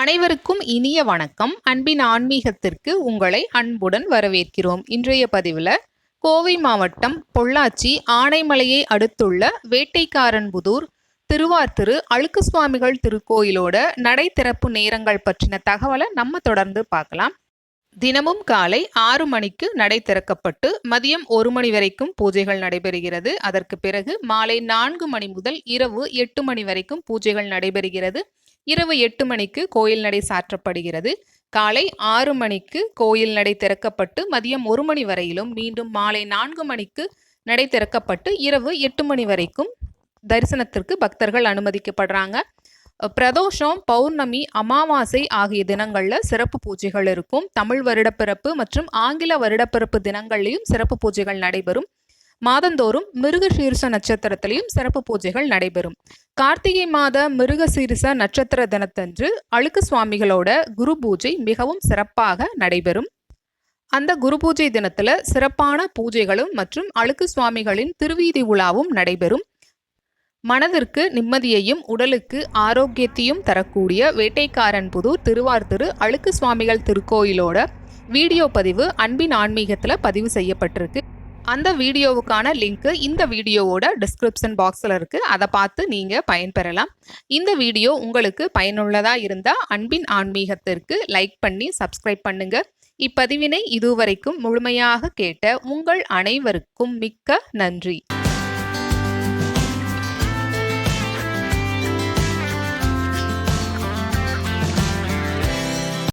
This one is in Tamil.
அனைவருக்கும் இனிய வணக்கம். அன்பின் ஆன்மீகத்திற்கு உங்களை அன்புடன் வரவேற்கிறோம். இன்றைய பதிவில் கோவை மாவட்டம் பொள்ளாச்சி ஆனைமலையை அடுத்துள்ள வேட்டைக்காரன்புதூர் திருவார்த்திரு அழுக்கு சுவாமிகள் திருக்கோயிலோட நடை திறப்பு நேரங்கள் பற்றின தகவலை நம்ம தொடர்ந்து பார்க்கலாம். தினமும் காலை ஆறு மணிக்கு நடை திறக்கப்பட்டு மதியம் ஒரு மணி வரைக்கும் பூஜைகள் நடைபெறுகிறது. அதற்கு பிறகு மாலை நான்கு மணி முதல் இரவு எட்டு மணி வரைக்கும் பூஜைகள் நடைபெறுகிறது. இரவு எட்டு மணிக்கு கோயில் நடை சாற்றப்படுகிறது. காலை ஆறு மணிக்கு கோயில் நடை திறக்கப்பட்டு மதியம் ஒரு மணி வரையிலும் மீண்டும் மாலை நான்கு மணிக்கு நடை திறக்கப்பட்டு இரவு எட்டு மணி வரைக்கும் தரிசனத்திற்கு பக்தர்கள் அனுமதிக்கப்படுறாங்க. பிரதோஷம் பௌர்ணமி அமாவாசை ஆகிய தினங்களில் சிறப்பு பூஜைகள் இருக்கும். தமிழ் வருடப்பிறப்பு மற்றும் ஆங்கில வருடப்பிறப்பு தினங்கள்லையும் சிறப்பு பூஜைகள் நடைபெறும். மாதந்தோறும் மிருகசீரிச நட்சத்திரத்திலையும் சிறப்பு பூஜைகள் நடைபெறும். கார்த்திகை மாத மிருகசீரிச நட்சத்திர தினத்தன்று அழுக்கு சுவாமிகளோட குரு பூஜை மிகவும் சிறப்பாக நடைபெறும். அந்த குரு பூஜை தினத்துல சிறப்பான பூஜைகளும் மற்றும் அழுக்கு சுவாமிகளின் திருவீதி உலாவும் நடைபெறும். மனதிற்கு நிம்மதியையும் உடலுக்கு ஆரோக்கியத்தையும் தரக்கூடிய வேட்டைக்காரன் புதூர் திருவார்த்திரு அழுக்கு சுவாமிகள் திருக்கோயிலோட வீடியோ பதிவு அன்பின் ஆன்மீகத்தில் பதிவு செய்யப்பட்டிருக்கு. அந்த வீடியோவுக்கான லிங்க்கு இந்த வீடியோவோட டிஸ்கிரிப்ஷன் பாக்ஸில் இருக்குது அதை பார்த்து நீங்கள் பயன்பெறலாம். இந்த வீடியோ உங்களுக்கு பயனுள்ளதாக இருந்தால் அன்பின் ஆன்மீகத்திற்கு லைக் பண்ணி சப்ஸ்கிரைப் பண்ணுங்கள் இப்பதிவினை இதுவரைக்கும் முழுமையாக கேட்ட உங்கள் அனைவருக்கும் மிக்க நன்றி.